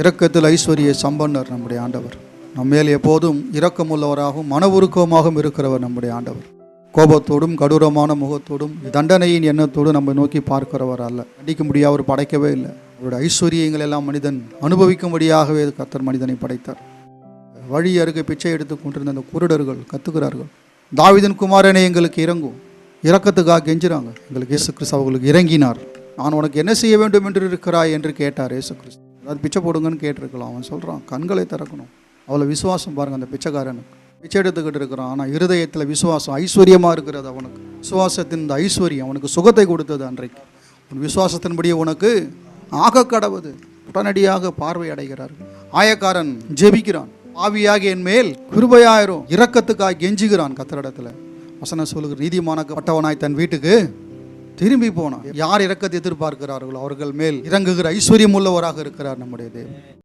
இரக்கத்தில் ஐஸ்வர்ய சம்பன்னர் நம்முடைய ஆண்டவர். நம்மேல் எப்போதும் இரக்கமுள்ளவராகவும் மன உருக்கமாகவும் இருக்கிறவர் நம்முடைய ஆண்டவர். கோபத்தோடும் கடூரமான முகத்தோடும் தண்டனையின் எண்ணத்தோடு நம்ம நோக்கி பார்க்கிறவர் அல்ல. அடிக்க முடியாது அவர் படைக்கவே இல்லை. அவருடைய ஐஸ்வர்யங்கள் எல்லாம் மனிதன் அனுபவிக்கும்படியாகவே கத்தர் மனிதனை படைத்தார். வழி அருகே பிச்சை எடுத்து கொண்டிருந்த அந்த குருடர்கள் கத்துக்கிறார்கள் தாவிதன் குமாரனை எங்களுக்கு இறங்கும் இரக்கத்துக்காக கெஞ்சுறாங்க. எங்களுக்கு இயேசு கிறிஸ்து அவர்களுக்கு இறங்கினார். நான் உனக்கு என்ன செய்ய வேண்டும் என்று இருக்கிறாய் என்று கேட்டார் இயேசு கிறிஸ்து. அது பிச்சை போடுங்கன்னு கேட்டிருக்கலாம். அவன் சொல்கிறான் கண்களை திறக்கணும். அவ்வளோ விசுவாசம் பாருங்கள் அந்த பிச்சைக்காரனுக்கு பிச்சை எடுத்துக்கிட்டு இருக்கிறான். ஆனால் இருதயத்தில் விசுவாசம் ஐஸ்வர்யமாக இருக்கிறது அவனுக்கு. விசுவாசத்தின் இந்த ஐஸ்வர்யம் அவனுக்கு சுகத்தை கொடுத்தது அன்றைக்கு. உன் விசுவாசத்தின்படியே உனக்கு ஆக கடவுது. உடனடியாக பார்வை அடைகிறார்கள் ஆயக்காரன் ஜெபிக்கிறான். ஆவியாக என் மேல் கிருபையாயிரும். இரக்கத்துக்காக கெஞ்சுகிறான் வசன வசனம் சொல்லுகிற நீதிமானப்பட்டவனாய் தன் வீட்டுக்கு திரும்பி போனான் யார் இறக்கத்தை எதிர்பார்க்கிறார்களோ அவர்கள் மேல் இறங்குகிற ஐஸ்வர்யம் உள்ளவராக இருக்கிறார் நம்முடைய தேவன்.